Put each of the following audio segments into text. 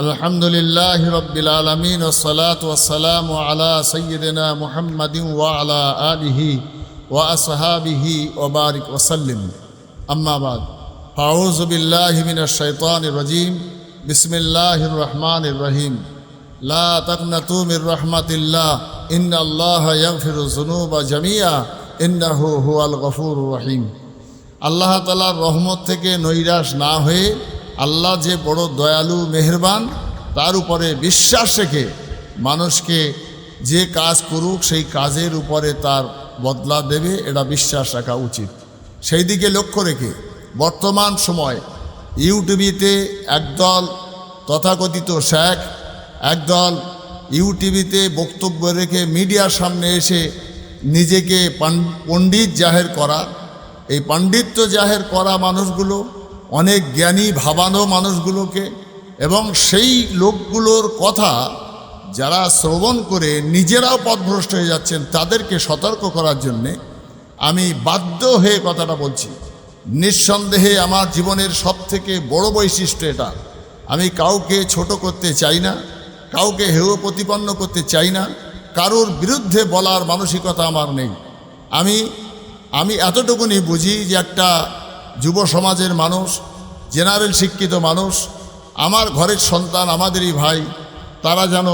আলহামদুলিল্লাহ রব্বিল আলমিন ওসলাত ওসালাম আলা সৈয়দিনা মুহাম্মদিন ওয়ালা আলিহি ওয়া আসহাবিহি ওবারিক ওসাল্লিম আম্মাবাদ ফাউজবিল্লাহমিন শৈতান রাজিম। বিসমিল্লাহ রহমান রহিম। লা তকনতুমির রহমতিল্লাহ। ইন আল্লাহ ইয়ফিরুজনুবা জামিয়া ইন্নাহু হুয়াল গফুর রহিম। আল্লাহ তালার রহমত থেকে নৈরাশ না হয়ে আল্লাহ যে বড় দয়ালু, মেহেরবান, তার উপরে বিশ্বাস রেখে মানুষকে যে কাজ করুক, সেই কাজের উপরে তার বদলা দেবে, এটা বিশ্বাস রাখা উচিত। সেই দিকে লক্ষ্য রেখে বর্তমান সময় ইউটিভিতে একদল তথাকথিত শেখ, একদল ইউটিভিতে বক্তব্য রেখে মিডিয়ার সামনে এসে নিজেকে পণ্ডিত জাহের করা। এই পাণ্ডিত্য জাহের করা মানুষগুলো অনেক জ্ঞানী, ভাবানো মানুষগুলোকে এবং সেই লোকগুলোর কথা যারা শ্রবণ করে নিজেরাও পথভ্রষ্ট হয়ে যাচ্ছেন তাদেরকে সতর্ক করার জন্যে আমি বাধ্য হয়ে কথাটা বলছি। নিঃসন্দেহে আমার জীবনের সব থেকে বড় বৈশিষ্ট্য এটা। আমি কাউকে ছোট করতে চাই না, কাউকে হেয় প্রতিপন্ন করতে চাই না, কারোর বিরুদ্ধে বলার মানসিকতা আমার নেই। আমি আমি এতটুকুনি বুঝি যে একটা যুব সমাজের মানুষ, জেনারেল শিক্ষিত মানুষ, আমার ঘরের সন্তান, আমাদেরই ভাই, তারা যেন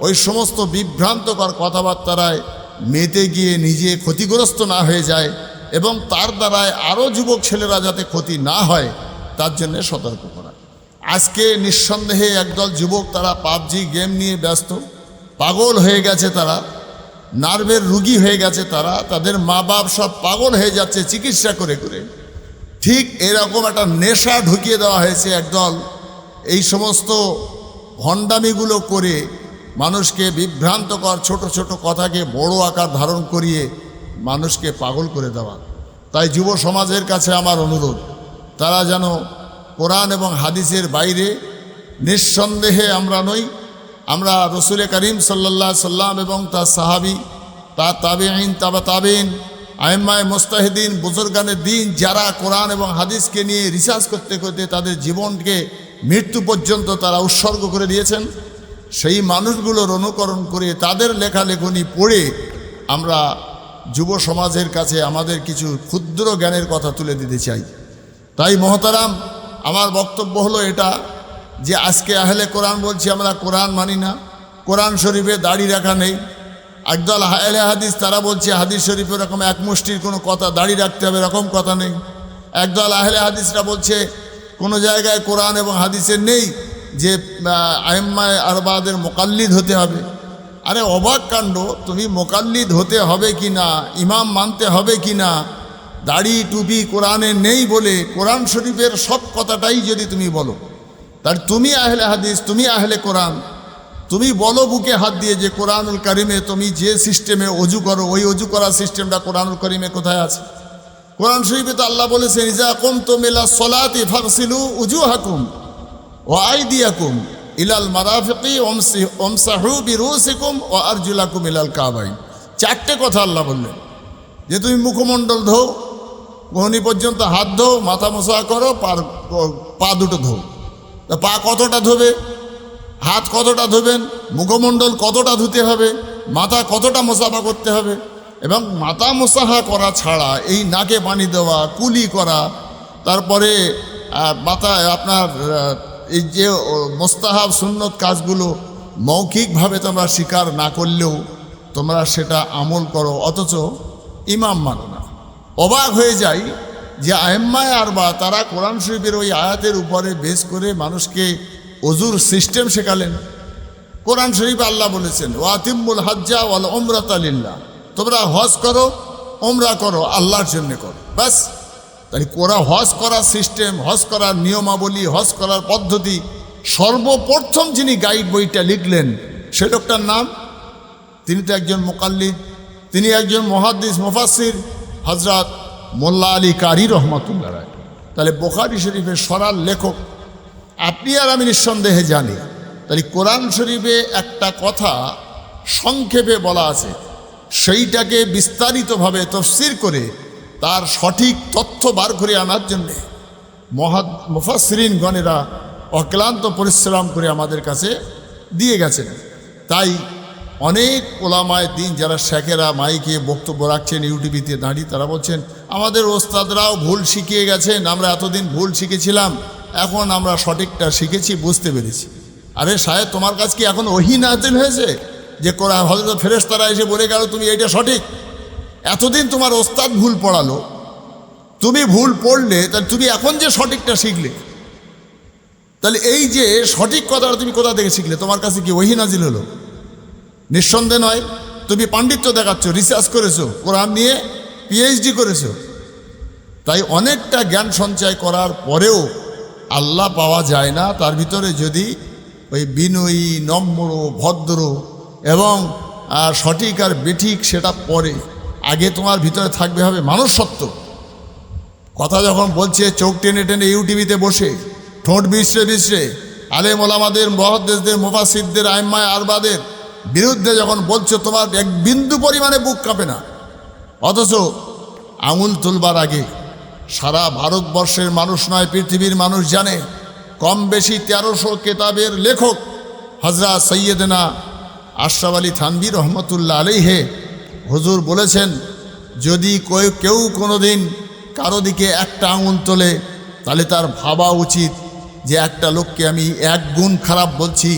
ওই সমস্ত বিভ্রান্তকর কথাবার্তারায় মেতে গিয়ে নিজে ক্ষতিগ্রস্ত না হয়ে যায় এবং তার দ্বারায় আরও যুবক ছেলেরা যাতে ক্ষতি না হয়, তার জন্যে সতর্ক করা। আজকে নিঃসন্দেহে একদল যুবক তারা পাবজি গেম নিয়ে ব্যস্ত, পাগল হয়ে গেছে তারা, নার্ভের রুগী হয়ে গেছে তারা, তাদের মা বাপ সব পাগল হয়ে যাচ্ছে চিকিৎসা করে করে। ঠিক এরকম একটা নেশা ঢুকিয়ে দেওয়া হয়েছে একদল এই সমস্ত ভণ্ডামিগুলো করে মানুষকে বিভ্রান্তকর, ছোট ছোট কথাকে বড় আকার ধারণ করিয়ে মানুষকে পাগল করে দেওয়া। তাই যুব সমাজের কাছে আমার অনুরোধ, তারা যেন কোরআন এবং হাদিসের বাইরে নিঃসন্দেহে আমরা নই। আমরা রসুল করিম সাল্লাহ সাল্লাম এবং তার সাহাবি তা তাবে আইন তাবা তাবেন আইম্মায় মোস্তাহিদিন বুজুর্গানের দিন, যারা কোরআন এবং হাদিসকে নিয়ে রিসার্চ করতে করতে তাদের জীবনকে মৃত্যু পর্যন্ত তারা উৎসর্গ করে দিয়েছেন। সেই মানুষগুলোর অনুকরণ করে তাদের লেখালেখনি পড়ে আমরা যুব সমাজের কাছে আমাদের কিছু ক্ষুদ্র জ্ঞানের কথা তুলে দিতে চাই। তাই মহতারাম, আমার বক্তব্য হলো এটা যে আজকে আহলে কোরআন বলছি আমরা কোরআন মানি না। কোরআন শরীফে দাড়ি রাখা নেই। একদল আহলে হাদিস, তারা বলছে, হাদিস শরীফে এরকম এক মুষ্টির কোনো কথা দাড়ি রাখতে হবে, এরকম কথা নেই। একদল আহলে হাদিসরা বলছে, কোনো জায়গায় কোরআন এবং হাদিসের নেই যে আহম্মায় আরবাদের মোকাল্লিদ হতে হবে। আরে অবাক কাণ্ড, তুমি মোকাল্লিদ হতে হবে কি না? ইমাম মানতে হবে কি না? দাড়ি টুপি কোরআনে নেই বলে কোরআন শরীফের সব কথাটাই যদি তুমি বলো তার তুমি আহলে হাদিস, তুমি আহলে কোরআন। তুমি বলো বুকে হাত দিয়ে যে কোরআনুল করিমে তুমি যে সিস্টেমে অজু করো, ওই অজু করার সিস্টেমটা কোরআনুল করিমে কোথায় আছে? কোরআন শরীফে তো আল্লাহ বলেছেন, ইজা কুম তো মিলা সলাতি ফাকসিলু উজু হাকুম ও আই দিয়াকুম ইলাল মারাফিকি ওমসি ওমসাহু বিরুসিকুম ও আরজুলাকুম ইলাল কাবাই চারটে কথা আল্লাহ বললেন। যে তুমি মুখমণ্ডল ধো কোহনি পর্যন্ত হাত ধো, মাথা মশা করো, পার, পা দুটো ধো। তা পা কতটা ধোবে? হাত কতটা ধোবেন, মুখমণ্ডল কতটা ধুতে হবে, মাথা কতটা মোসাফা করতে হবে এবং মাথা মোসাফা করা ছাড়া এই নাকে পানি দেওয়া, কুলি করা, তারপরে মাথা, আপনার এই যে মোস্তাহাব সুন্নত কাজগুলো মৌখিকভাবে তোমরা স্বীকার না করলেও তোমরা সেটা আমল করো, অথচ ইমাম মানো না। অবাক হয়ে যায় যে আহম্মায় আর বা তারা কোরআন শরীফের ওই আয়াতের উপরে বেশ করে মানুষকে অজুর সিস্টেম শেখালেন। কোরআন শরীফ আল্লাহ বলেছেন ওয়াতিম্বুল হাজ্জা ওয়াল ওমরাত আলিল্লাহ তোমরা হজ করো ওমরা করো, আল্লাহর জন্য করো। ব্যাস। তাই কোরা হজ করার সিস্টেম, হজ করার নিয়মাবলী, হজ করার পদ্ধতি, সর্বপ্রথম যিনি গাইড বইটা লিখলেন, সে লোকটার নাম? তিনি তো একজন মোকাল্লিদ, তিনি একজন মহাদ্দিস মুফাসির হজরত মোল্লা আলী কারি রহমতুল্লাহ রায় তাহলে বোখারি শরীফের সরাল লেখক আপনি আর আমি নিঃসন্দেহে জানি। তাহলে কোরআন শরীফে একটা কথা সংক্ষেপে বলা আছে। সেইটাকে বিস্তারিতভাবে তফসির করে তার সঠিক তথ্য বার করে আনার জন্যে মহা মুফাসরিন গণেরা অক্লান্ত পরিশ্রম করে আমাদের কাছে দিয়ে গেছেন। তাই অনেক ওলামায় দিন যারা শেখেরা মাইকে বক্তব্য রাখছেন ইউটিভিতে দাঁড়িয়ে তারা বলছেন, আমাদের ওস্তাদরাও ভুল শিখিয়ে গেছেন, আমরা এতদিন ভুল শিখেছিলাম। এখন আমরা সঠিকটা শিখেছি, বুঝতে পেরেছি। আরে সাহেব, তোমার কাছে কি এখন ওহি নাজিল হয়েছে? যে কোরআন হজরত ফেরেশতারা এসে বলে গেল, তুমি এইটা সঠিক। এতদিন তোমার ওস্তাদ ভুল পড়ালো। তুমি ভুল পড়লে তাহলে তুমি এখন যে সঠিকটা শিখলে? তাহলে এই যে সঠিক কথাটা তুমি কোথা থেকে শিখলে? তোমার কাছে কি ওহি নাজিল হলো? নিঃসন্দেহ নয়। তুমি পাণ্ডিত্য দেখাচ্ছ, রিসার্চ করেছ, কোরআন নিয়ে পিএইচডি করেছ। তাই অনেকটা জ্ঞান সঞ্চয় করার পরেও আল্লাহ পাওয়া যায় না, তার ভিতরে যদি ওই বিনয়ী, নম্র, ভদ্র এবং সঠিক আর বেঠিক সেটা পরে আগে তোমার ভিতরে থাকবে হবে মানুষ কথা যখন বলছে, চোখ টেনে টেনে ইউটিভিতে বসে, ঠোঁট বিশ্রে বিশ্রে, আলেম ওলামাদের, মহদ্দেশদের মুফাসিদদের আইম্মায় আরবাদের বিরুদ্ধে যখন বলছো, তোমার এক বিন্দু পরিমাণে বুক কাঁপে না। অথচ আঙুল তুলবার আগে সারা ভারতবর্ষের মানুষ নয়, পৃথিবীর মানুষ জানে। কম বেশি তেরোশো কেতাবের লেখক হজরা সৈয়দনা আশরাফ আলী থানবী রহমতুল্লাহ আলিহে হুজুর বলেছেন, যদি কেউ কোনো দিন কারও দিকে একটা আঙুল তোলে, তাহলে তার ভাবা উচিত যে একটা লোককে আমি এক গুণ খারাপ বলছি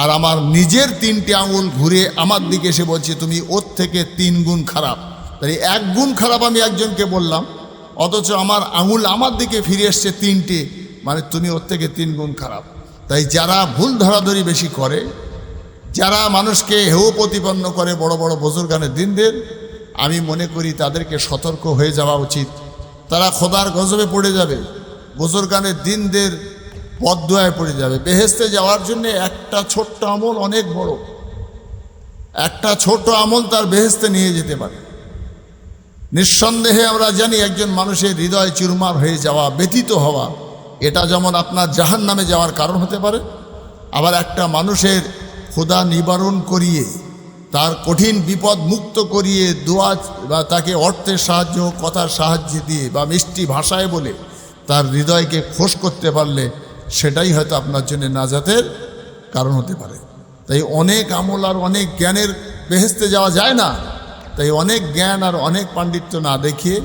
আর আমার নিজের তিনটি আঙুল ঘুরে আমার দিকে এসে বলছে, তুমি ওর থেকে তিন গুণ খারাপ। তাই এক গুণ খারাপ আমি একজনকে বললাম। অথচ আমার আঙুল আমার দিকে ফিরে এসছে তিনটে। মানে তুমি ওর থেকে তিন গুণ খারাপ। তাই যারা ভুল ধরাধরি বেশি করে, যারা মানুষকে হেও প্রতিপন্ন করে বড় বড় বুজুর্গানের দিনদের আমি মনে করি তাদেরকে সতর্ক হয়ে যাওয়া উচিত। তারা খোদার গজবে পড়ে যাবে। বুজুর্গানের দিনদের পদ্মায় পড়ে যাবে। বেহেস্তে যাওয়ার জন্য একটা ছোট্ট আমল অনেক বড়। একটা ছোট আমল তার বেহেস্তে নিয়ে যেতে পারে। নিঃসন্দেহে আমরা জানি একজন মানুষের হৃদয় চুরমার হয়ে যাওয়া ব্যতীত হওয়া, এটা যেমন আপনার জাহান নামে যাওয়ার কারণ হতে পারে, আবার একটা মানুষের ক্ষুধা নিবারণ করিয়ে, তার কঠিন বিপদ মুক্ত করিয়ে দোয়া বা তাকে অর্থের সাহায্য, কথার সাহায্য দিয়ে বা মিষ্টি ভাষায় বলে তার হৃদয়কে খোশ করতে পারলে সেটাই হয়তো আপনার জন্য নাজাতের কারণ হতে পারে। তাই অনেক আমল আর অনেক জ্ঞানের বেহেস্তে যাওয়া যায় না। তাই অনেক জ্ঞান আর অনেক পাণ্ডিত্য না দেখিয়ে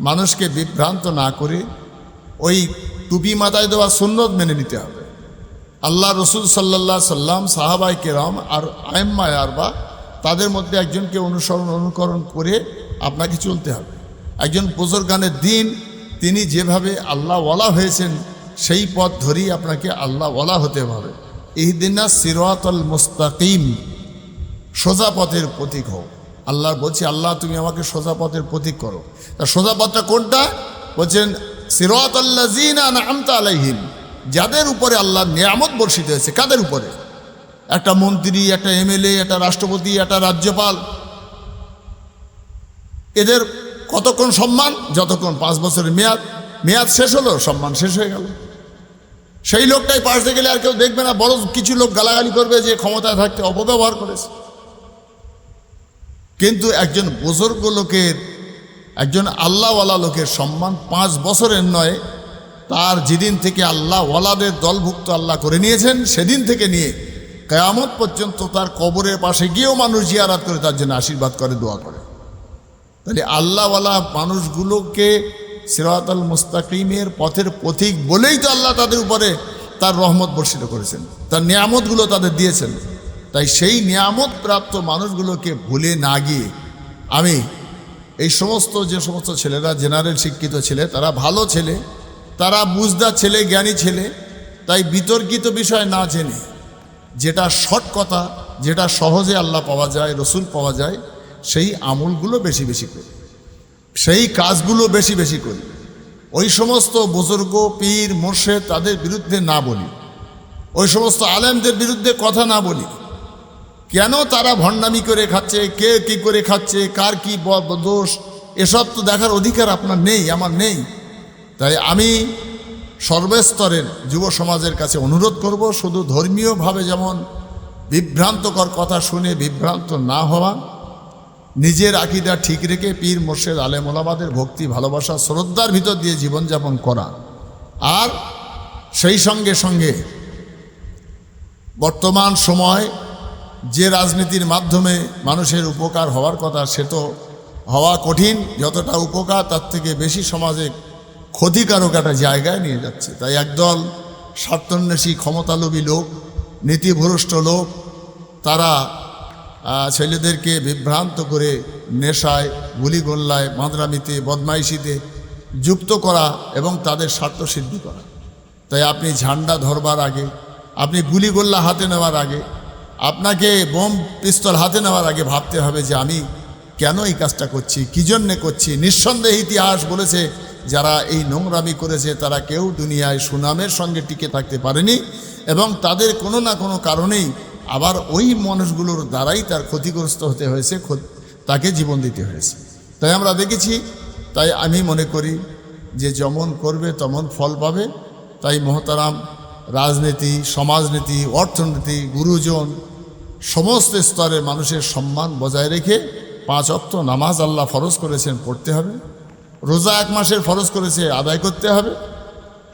মানুষকে বিভ্রান্ত না করে ওই টুপি মাথায় দেওয়া সুন্নত মেনে নিতে হবে। আল্লাহ রসুল সাল্লাহ সাল্লাম সাহাবাই কেরাম আর আয়েম্মায় আরবা, তাদের মধ্যে একজনকে অনুসরণ, অনুকরণ করে আপনাকে চলতে হবে। একজন বুজুর্গানের দিন, তিনি যেভাবে আল্লাহ ওয়ালা হয়েছেন, সেই পথ ধরেই আপনাকে আল্লাহ ওয়ালা হতে হবে। এই দিনা সিরাতল মুস্তাকিম, সোজা পথের প্রতীক হও। আল্লাহ বলছি, আল্লাহ, তুমি আমাকে সোজা পথের প্রতীক করো। তা সোজা পথটা কোনটা? বলছেন সিরাত আল্লাহ জিনা আমতা আলাইহিম। যাদের উপরে আল্লাহ নিয়ামত বর্ষিত হয়েছে, কাদের উপরে? একটা মন্ত্রী, একটা এমএলএ, একটা রাষ্ট্রপতি, একটা রাজ্যপাল। এদের কতক্ষণ সম্মান? যতক্ষণ পাঁচ বছরের মেয়াদ। মেয়াদ শেষ হলো, সম্মান শেষ হয়ে গেল। সেই লোকটাই পাশে গেলে আর কেউ দেখবে না, বড় কিছু লোক গালাগালি করবে যে ক্ষমতায় থাকতে অপব্যবহার করেছে। কিন্তু একজন বুজুর্গ লোকের, একজন আল্লাহওয়ালা লোকের সম্মান পাঁচ বছরের নয়, তার যেদিন থেকে আল্লাহ ওয়ালাদের দলভুক্ত আল্লাহ করে নিয়েছেন, সেদিন থেকে নিয়ে কেয়ামত পর্যন্ত তার কবরের পাশে গিয়েও মানুষ জিয়ারাত করে, তার জন্য আশীর্বাদ করে, দোয়া করে। তাহলে আল্লাহওয়ালা মানুষগুলোকে সিরাতাল মুস্তাকিমের পথের পথিক বলেই তো আল্লাহ তাদের উপরে তার রহমত বর্ষিত করেছেন, তার নিয়ামতগুলো তাদের দিয়েছেন। তাই সেই নিয়ামত প্রাপ্ত মানুষগুলোকে ভুলে না গিয়ে আমি এই সমস্ত যে সমস্ত ছেলেরা জেনারেল শিক্ষিত ছেলে, তারা ভালো ছেলে, তারা বুঝদার ছেলে, জ্ঞানী ছেলে, তাই বিতর্কিত বিষয় না জেনে যেটা শর্ট কথা, যেটা সহজে আল্লাহ পাওয়া যায়, রসুল পাওয়া যায়, সেই আমলগুলো বেশি বেশি করি। সেই কাজগুলো বেশি বেশি করি। ওই সমস্ত বুজুর্গ, পীর, মোর্শেদ তাদের বিরুদ্ধে না বলি। ওই সমস্ত আলেমদের বিরুদ্ধে কথা না বলি। কেন তারা ভণ্ডামি করে খাচ্ছে? কে কি করে খাচ্ছে? কার কি দোষ? এসব তো দেখার অধিকার আপনার নেই, আমার নেই। তাই আমি সর্বস্তরের যুব সমাজের কাছে অনুরোধ করব, শুধু ধর্মীয়ভাবে যেমন বিভ্রান্তকর কথা শুনে বিভ্রান্ত না হওয়া, নিজের আকিদা ঠিক রেখে পীর মোর্শেদ আলেম ওলামাদের ভক্তি, ভালোবাসা, শ্রদ্ধার ভিতর দিয়ে জীবনযাপন করা। আর সেই সঙ্গে সঙ্গে বর্তমান সময় যে রাজনীতির মাধ্যমে মানুষের উপকার হওয়ার কথা, সে তো হওয়া কঠিন। যতটা উপকার, তার থেকে বেশি সমাজে ক্ষতিকারক একটা জায়গায় নিয়ে যাচ্ছে। তাই একদল স্বার্থন্বেষী, ক্ষমতালোভী লোক, নীতিভ্রষ্ট লোক, তারা ছেলেদেরকে বিভ্রান্ত করে নেশায়, গুলিগোল্লায়, মাদ্রামিতে, বদমাইশিতে যুক্ত করা এবং তাদের স্বার্থ সিদ্ধি করা। তাই আপনি ঝান্ডা ধরবার আগে, আপনি গুলিগোল্লা হাতে নেওয়ার আগে আপনাকে বোম পিস্তল হাতে নেওয়ার আগে ভাবতে হবে যে আমি কেন এই কাজটা করছি, কী জন্যে করছি? নিঃসন্দেহে ইতিহাস বলেছে, যারা এই নোংরামি করেছে, তারা কেউ দুনিয়ায় সুনামের সঙ্গে টিকে থাকতে পারেনি এবং তাদের কোনো না কোনো কারণেই আবার ওই মানুষগুলোর দ্বারাই তার ক্ষতিগ্রস্ত হতে হয়েছে তাকে জীবন দিতে হয়েছে। তাই আমরা দেখেছি, তাই আমি মনে করি যে যেমন করবে, তেমন ফল পাবে। তাই মহতারাম রাজনীতি, সমাজনীতি, অর্থনীতি, গুরুজন সমস্ত স্তরের মানুষের সম্মান বজায় রেখে পাঁচ অক্ত নামাজ আল্লাহ ফরজ করেছেন, পড়তে হবে। রোজা এক মাসের ফরজ করেছে, আদায় করতে হবে।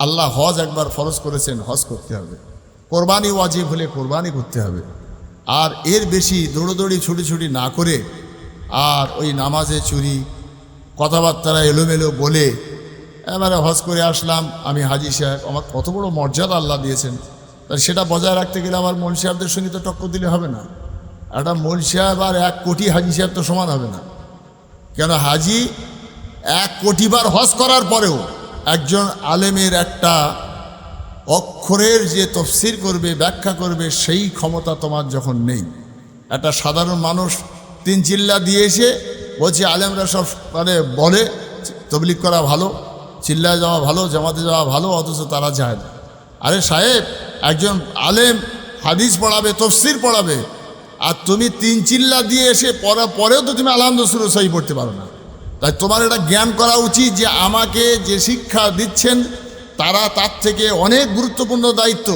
আল্লাহ হজ একবার ফরজ করেছেন, হজ করতে হবে। কোরবানি ওয়াজিব হলে কোরবানি করতে হবে। আর এর বেশি দৌড়োদৌড়ি ছুটি ছুটি না করে আর ওই নামাজে চুরি কথাবার্তারা এলোমেলো বলে, এবারে হজ করে আসলাম, আমি হাজি সাহেব, আমার কত বড় মর্যাদা আল্লাহ দিয়েছেন। তাই সেটা বজায় রাখতে গেলে আমার মন সাহেবদের সঙ্গে তো টক্কর দিলে হবে না। একটা মন সাহেব আর এক কোটি হাজি সাহেব তো সমান হবে না। কেন হাজি এক কোটিবার হজ করার পরেও একজন আলেমের একটা অক্ষরের যে তফসির করবে, ব্যাখ্যা করবে, সেই ক্ষমতা তোমার যখন নেই। একটা সাধারণ মানুষ তিন চিল্লা দিয়ে এসে বলছে, আলেমরা সব মানে বলে তবলিক করা ভালো, চিল্লায় যাওয়া ভালো, জামাতে যাওয়া ভালো, অথচ তারা যায় না। আরে সাহেব, একজন আলেম হাদিস পড়াবে, তফসির পড়াবে, আর তুমি তিন চিল্লা দিয়ে এসে পড়া, পরেও তো তুমি আলহামদুসুর সহি পড়তে পারো না। তাই তোমার এটা জ্ঞান করা উচিত যে আমাকে যে শিক্ষা দিচ্ছেন, তারা তার থেকে অনেক গুরুত্বপূর্ণ দায়িত্ব।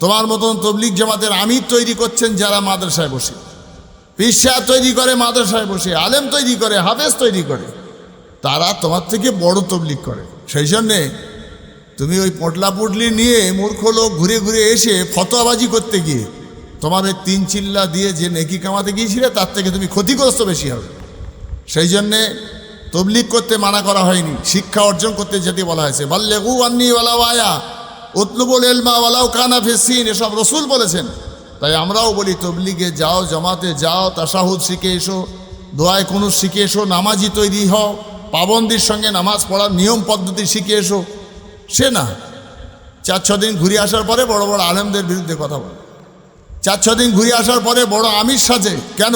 তোমার মতন তবলিক জামাতের আমির তৈরি করছেন যারা মাদ্রাসায় বসে। পিসা তৈরি করে মাদ্রাসায় বসে, আলেম তৈরি করে, হাফেজ তৈরি করে। তারা তোমার থেকে বড় তবলিক করে। সেই জন্যে তুমি ওই পটলা পুটলি নিয়ে মূর্খ লোক ঘুরে ঘুরে এসে ফতোয়াবাজি করতে গিয়ে তোমার ওই তিন চিল্লা দিয়ে যে নেকি কামাতে গিয়েছিলে, তার থেকে তুমি ক্ষতিগ্রস্ত বেশি হবে। সেই জন্যে তবলিক করতে মানা করা হয়নি, শিক্ষা অর্জন করতে যেতে বলা হয়েছে। বললে উ আন্নি ওয়ালা আয়া, উতলুবুল এলমা ওয়ালাউ কানা ফেসিন এসব রসুল বলেছেন। তাই আমরাও বলি, তবলিগে যাও, জমাতে যাও তাসাহুদ শিখে এসো, দোয়ায় কোনো শিখে এসো, নামাজি তৈরি হও, পাবন্দির সঙ্গে নামাজ পড়ার নিয়ম পদ্ধতি শিখে এসো। সে না। চার, ছ দিন ঘুরে আসার পরে বড় বড় আলেমদের বিরুদ্ধে কথা বলে। চার, ছ দিন ঘুরে আসার পরে বড় আমির সাজে। কেন?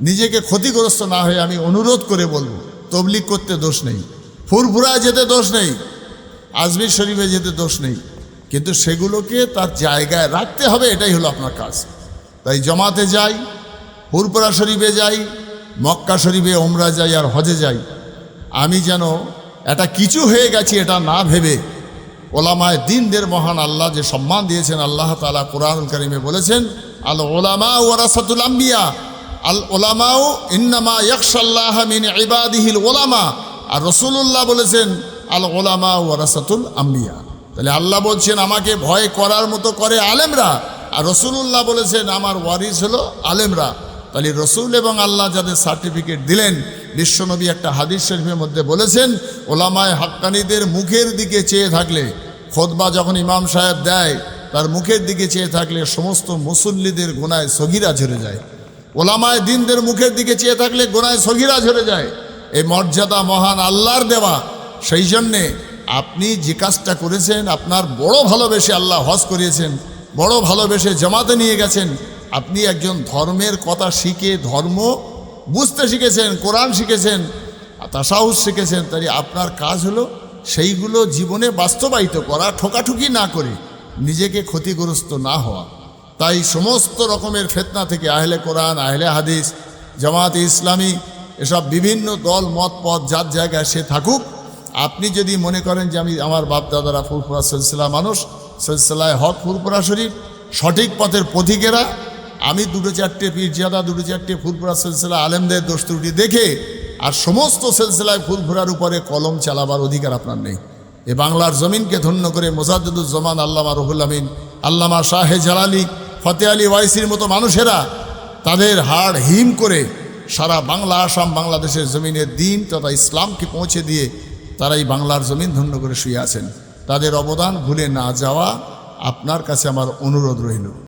নিজেকে ক্ষতিগ্রস্ত না হয়ে আমি অনুরোধ করে বলব তবলিক করতে দোষ নেই। ফুরফুরায় যেতে দোষ নেই। আজমির শরীফে যেতে দোষ নেই। কিন্তু সেগুলোকে তার জায়গায় রাখতে হবে, এটাই হলো আপনার কাজ। তাই জমাতে যাই ফুরপুরা শরীফে যাই, মক্কা শরীফে ওমরা যাই আর হজে যাই। আমি যেন এটা কিছু হয়ে গেছে, এটা না ভেবে। ওলামায় দিনদের মহান আল্লাহ যে সম্মান দিয়েছেন, আল্লাহ তালা কোরআনুল করিমে বলেছেন, আল ওলামা ওরাসাতুল আম্বিয়া, আল ওলামাও ইন্নামা ইয়াকশাল্লাহ মিন ইবাদিহিল ওলামা। আর রসুল্লাহ বলেছেন, আল ওলামা ওরাসাতুল আম্বিয়া। তাহলে আল্লাহ বলছেন, আমাকে ভয় করার মতো করে আলেমরা। আর রসুল্লাহ বলেছেন, আমার ওয়ারিস হলো আলেমরা। তাহলে রসুল এবং আল্লাহ যাদের সার্টিফিকেট দিলেন বিশ্বনবী একটা হাদিস শরীফের মধ্যে বলেছেন, ওলামায় হাক্কানিদের মুখের দিকে চেয়ে থাকলে, খোদবা যখন ইমাম সাহেব দেয়, তার মুখের দিকে চেয়ে থাকলে সমস্ত মুসল্লিদের গোনায় সগিরা ঝরে যায়। ওলামায় দিনদের মুখের দিকে চেয়ে থাকলে গোনায় সগিরা ঝরে যায়। এই মর্যাদা মহান আল্লাহর দেওয়া, সেই জন্যে আপনি যে কাজটা করেছেন, আপনার বড় ভালোবেসে আল্লাহ হজ করিয়েছেন, বড় ভালোবেসে জমাতে নিয়ে গেছেন আপনি একজন ধর্মের কথা শিখে ধর্ম বুঝতে শিখেছেন, কোরআন শিখেছেন তাসাউস শিখেছেন তাই আপনার কাজ হলো সেইগুলো জীবনে বাস্তবায়িত করা, ঠোকাঠুকি না করে নিজেকে ক্ষতিগ্রস্ত না হওয়া। তাই সমস্ত রকমের ফেতনা থেকে আহলে কোরআন, আহলে হাদিস জামাতে ইসলামী, এসব বিভিন্ন দল, মত, পথ, যার জায়গায় সে থাকুক, আপনি যদি মনে করেন যে আমি আমার বাপ দাদারা ফুরফুরা সিলসিলা মানুষ, সিলসিলায় হক ফুরফুরা শরীফ, সঠিক পথের পথিকেরা আমি দুটো চারটে পীরজাদা, দুটো চারটে ফুরফুরা সিলসিলা আলেমদের দোষ ত্রুটি দেখে আর সমস্ত সিলসিলায় ফুরফুরার উপরে কলম চালাবার অধিকার আপনার নেই। এ বাংলার জমিনকে ধন্য করে মোজাদ্দুজ্জামান আল্লামা রহুল আমিন, আল্লামা শাহে জালালি, ফতে আলী ওয়াইসির মতো মানুষেরা তাদের হাড় হিম করে সারা বাংলা, আসাম, বাংলাদেশের জমিনের দিন তথা ইসলামকে পৌঁছে দিয়ে তারা এই বাংলার জমিন ধন্য করে শুয়ে আছেন। তাদের অবদান ভুলে না যাওয়া আপনার কাছে আমার অনুরোধ রইল।